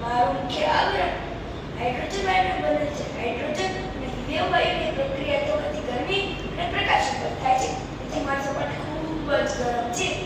મારું મુખ્ય આગ્રહ હાઇડ્રોજન આયન બને છે. હાઇડ્રોજન અને હિલિયમ આયનની પ્રક્રિયા તો ગરમી અને પ્રકાશ ઉપર થાય છે. તેથી માણસો માટે ખૂબ જ ગરમ છે.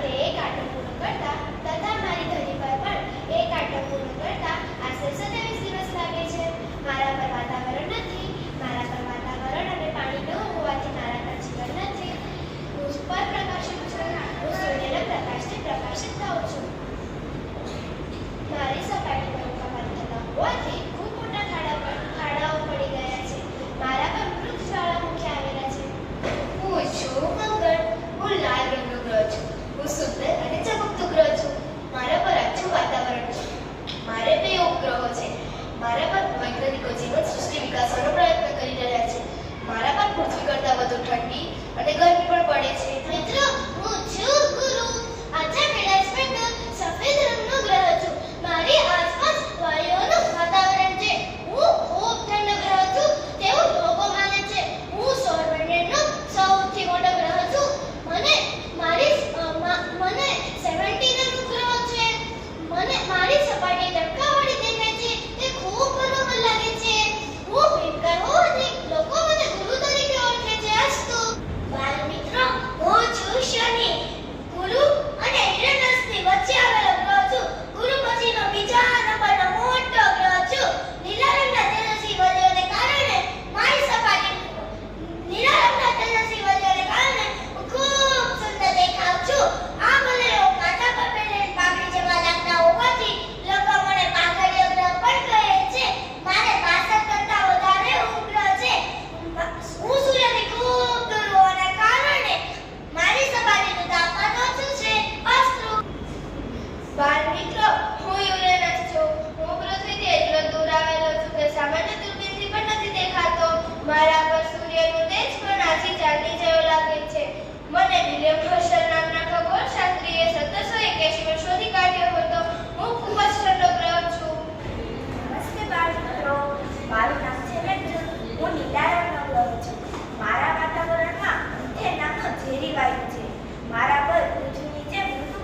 વખતે એક મારા પર વાતાવરણ નથી. મારા પર વાતાવરણ અને પાણી ન હોવાથી મારા પર જીવન નથી. પ્રકાશિત છું. હું સૂર્યના પ્રકાશથી પ્રકાશિત થાઉં છું.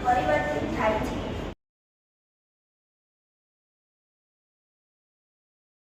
પરિવર્તિત